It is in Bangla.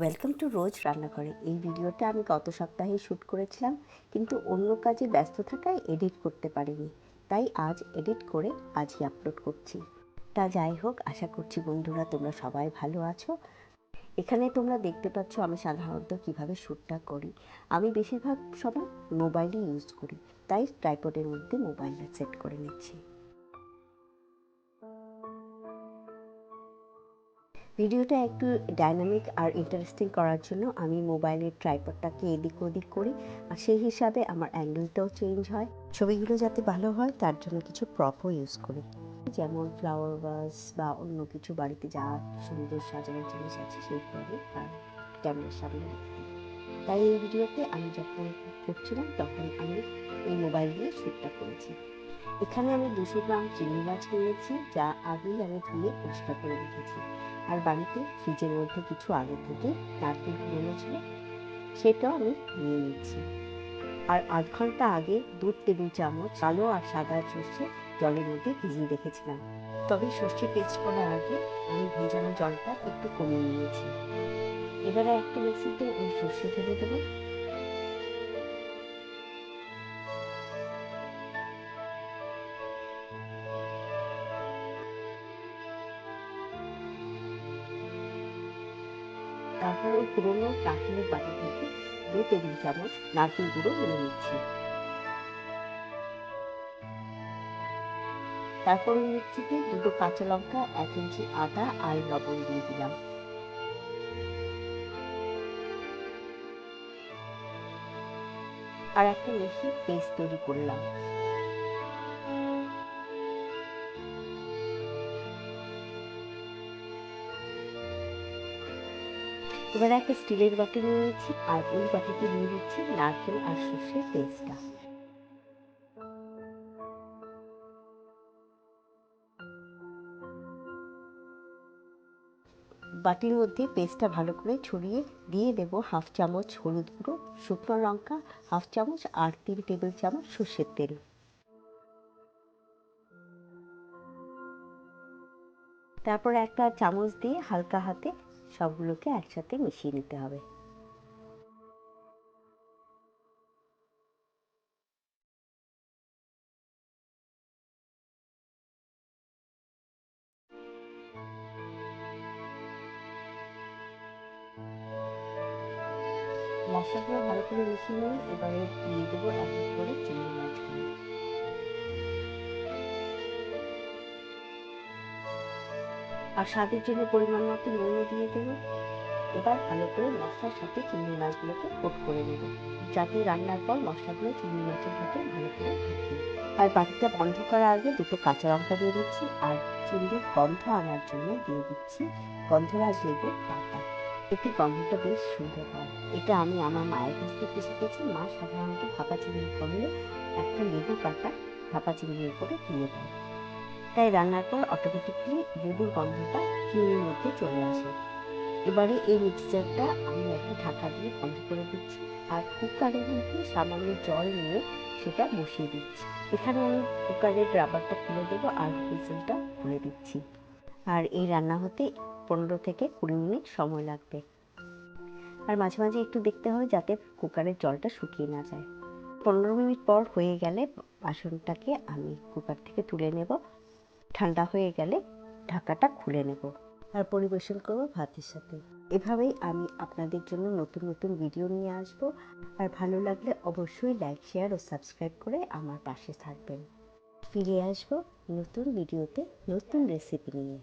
ওয়েলকাম টু রোজ রান্নাঘরে। এই ভিডিওটা আমি গত সপ্তাহে শ্যুট করেছিলাম, কিন্তু অন্য কাজে ব্যস্ত থাকায় এডিট করতে পারিনি। তাই আজ এডিট করে আজই আপলোড করছি। তা যাই হোক, আশা করছি বন্ধুরা তোমরা সবাই ভালো আছো। এখানে তোমরা দেখতে পাচ্ছ আমি সাধারণত কীভাবে শ্যুটটা করি। আমি বেশিরভাগ সময় মোবাইলই ইউজ করি, তাই ট্রাইপডের মধ্যে মোবাইলটা সেট করে নিচ্ছি। ভিডিওটা একটু ডাইনামিক আর ইন্টারেস্টিং করার জন্য আমি মোবাইলের ট্রাইপডটাকে এদিক ওদিক করি আর সেই হিসাবে আমার অ্যাঙ্গেলটাও চেঞ্জ হয়। ছবিগুলো যাতে ভালো হয়, তার জন্য কিছু প্রপও ইউজ করি। যেমন ফ্লাওয়ার ভাস বা অন্য কিছু বাড়িতে যা সুন্দর সাজানোর জিনিস আছে সেইগুলো আর ক্যামেরার সামনে। তাই এই ভিডিওতে আমি যখন করছিলাম, তখন আমি এই মোবাইল দিয়ে শ্যুটটা করেছি। এখানে আমি দুশো গ্রাম চিংড়ি মাছ নিয়েছি, যা আগেই আমি ধুয়ে পরিষ্কার করে রেখেছি। আর বাড়িতে ফ্রিজের মধ্যে কিছু আগে থেকে নারকেল কুড়োনো ছিল সেটাও আমি নিয়ে নিচ্ছি আর আধ ঘণ্টা আগে দু টেবিল, চামচ কালো আর সাদা সর্ষে জলের মধ্যে ভিজিয়ে রেখেছিলাম। তবে সর্ষে পেস্ট করার আগে আমি ভেজানো জলটা একটু কমিয়ে নিয়েছি। এবারে একটা মিক্সিতে ওই সর্ষে ঢেলে দেবো। তারপর ওই পুরোনো নারকেলের বাটি থেকে দু টেবিল চামচ নারকেল গুঁড়ো মেনে নিচ্ছি। তারপর ওই মিক্সিতে দুটো কাঁচা লঙ্কা, এক ইঞ্চি আদা আর লবণ দিয়ে দিলাম। আর একটা বেশি পেস্ট তৈরি করলাম। এবার একটা স্টিলের বাটি নিয়ে নিচ্ছি, আর ওই বাটিতে নিয়ে দিচ্ছি নারকেল আর সর্ষের পেস্টটা। বাটির মধ্যে পেস্টটা ভালো করে ছড়িয়ে দিয়ে দেব হাফ চামচ হলুদ গুঁড়ো, শুকনো লঙ্কা, হাফ চামচ আর তিন টেবিল চামচ সর্ষের তেল। তারপর একটা চামচ দিয়ে হালকা হাতে সবগুলোকে একসাথে মিশিয়ে নিতে হবে। মশলাগুলো ভালো করে মিশিয়ে নিয়ে এবারে দিয়ে দেবো এক এক করে চিংড়ি মাছগুলো। আর স্বাদের জন্য পরিমাণ মতো নুনও দিয়ে দেবো। এবার ভালো করে মশলার সাথে চিংড়ি মাছগুলোকে কোট করে নেব। যাতে রান্নার পর মশলাগুলো চিংড়ি মাছের সাথে ভালো করে ঢুকে আর বাটিটা বন্ধ করার আগে দুটো কাঁচা লঙ্কা দিয়ে দিচ্ছি আর চিংড়ির গন্ধ আনার জন্য দিয়ে দিচ্ছি গন্ধরাজ লেবুর পাতা। এতে গন্ধটা বেশ সুন্দর হয়। এটা আমি আমার মায়ের কাছ থেকে শিখেছি। মা সাধারণত ভাপা চিংড়ি করলে একটা লেবু পাতা ভাপা চিংড়ির উপরে দিয়ে দেয়। তাই রান্নার পর অটোমেটিকলি লেবুর গন্ধটা চিংড়ির মধ্যে চলে আসে। এবারে এই মিক্সচারটা আমি একটা ঢাকা দিয়ে বন্ধ করে দিচ্ছি আর কুকারের মধ্যে সামান্য জল নিয়ে সেটা বসিয়ে দিচ্ছি। এখানে আমি কুকারের রাবারটা খুলে দেবো আর হুইসেলটা খুলে দিচ্ছি। আর এই রান্না হতে পনেরো থেকে কুড়ি মিনিট সময় লাগবে। আর মাঝে মাঝে একটু দেখতে হবে যাতে কুকারের জলটা শুকিয়ে না যায়। পনেরো মিনিট পর হয়ে গেলে বাসনটাকে আমি কুকার থেকে তুলে নেব ঠান্ডা হয়ে গেলে ঢাকাটা খুলে নেব। আর পরিবেশন করব ভাতের সাথে। এভাবেই আমি আপনাদের জন্য নতুন নতুন ভিডিও নিয়ে আসব। আর ভালো লাগলে অবশ্যই লাইক, শেয়ার ও সাবস্ক্রাইব করে আমার পাশে থাকবেন। ফিরে আসব নতুন ভিডিওতে নতুন রেসিপি নিয়ে।